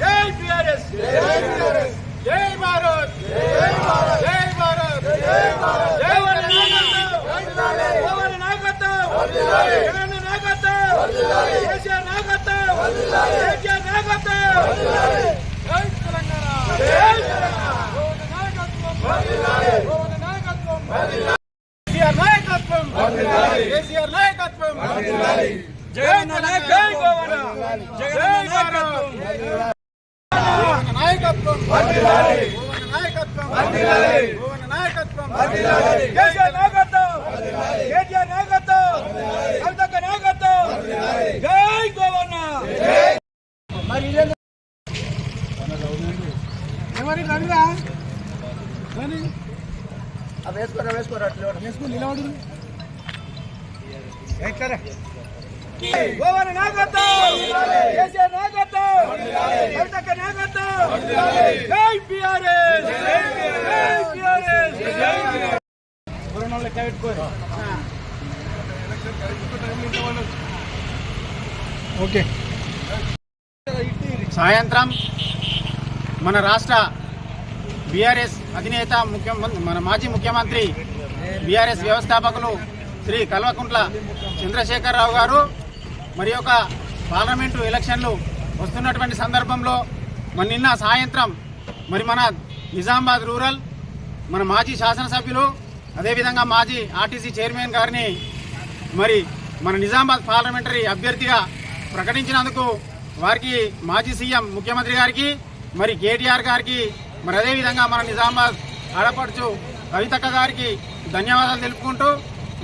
జై బిఆర్ఎస్ జై భారత్ జై భారత్ జై వారి నాయకత్వం జగన్ నాయకత్వం కేసీఆర్ నాయకత్వం కేసీఆర్ నాయకత్వం జై తెలంగాణ జై కేసీఆర్ నాయకత్వం కేసీఆర్ నాయకత్వం. జగన్ నాయకత్వం. నాయకత్వం. నాయకత్వం. కేసీఆర్ నాయకత్వం. కేటీఆర్ నాయకత్వం. కవితక్క నాయకత్వం. జై గోవన్న మరి ఎవరి రండి అవి వేసుకోరా వేసుకోరా వేసుకుని నిలబడి. ఎక్కడ గోవన నాయకత్వం కేసీఆర్ నాయకత్వం కవితక్క నాయకత్వం జై బీఆర్ఎస్ జై బీఆర్ఎస్ కరోనా లెక్క పెట్టుకోరు ఓకే సాయంత్రం మన రాష్ట్ర బీఆర్ఎస్ అధినేత ముఖ్యమంత్రి మన మాజీ ముఖ్యమంత్రి బీఆర్ఎస్ వ్యవస్థాపకులు శ్రీ కల్వకుంట్ల చంద్రశేఖరరావు గారు మరి యొక్క పార్లమెంటు ఎలక్షన్లు వస్తున్నటువంటి సందర్భంలో మరి నిన్న సాయంత్రం మరి మన నిజామాబాద్ రూరల్ మన మాజీ శాసనసభ్యులు అదేవిధంగా మాజీ ఆర్టీసీ చైర్మన్ గారిని మరి మన నిజామాబాద్ పార్లమెంటరీ అభ్యర్థిగా ప్రకటించినందుకు వారికి మాజీ సీఎం ముఖ్యమంత్రి గారికి మరి కేటీఆర్ గారికి మరి అదేవిధంగా మన నిజామాబాద్ ఆడపడుచు కవితక్క గారికి ధన్యవాదాలు తెలుపుకుంటూ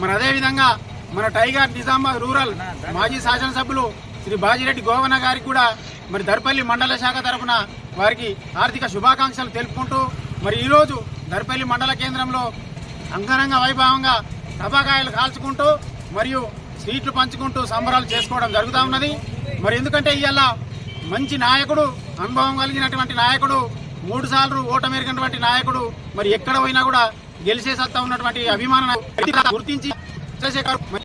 మరి అదేవిధంగా మన టైగర్ నిజామాబాద్ రూరల్ మాజీ శాసనసభ్యులు శ్రీ బాజిరెడ్డి గోవన గారికి కూడా మరి దర్పల్లి మండల శాఖ తరఫున వారికి ఆర్థిక శుభాకాంక్షలు తెలుపుకుంటూ మరి ఈరోజు దర్పల్లి మండల కేంద్రంలో అంగరంగ వైభవంగా టపాకాయలు కాల్చుకుంటూ మరియు స్వీట్లు పంచుకుంటూ సంబరాలు చేసుకోవడం జరుగుతూ ఉన్నది. మరి ఎందుకంటే ఇవాళ మంచి నాయకుడు అనుభవం కలిగినటువంటి నాయకుడు మూడు సార్లు ఓటమిరిగినటువంటి నాయకుడు మరి ఎక్కడ పోయినా కూడా గెలిచే సత్తా ఉన్నటువంటి అభిమాన గుర్తించి చంద్రశేఖర్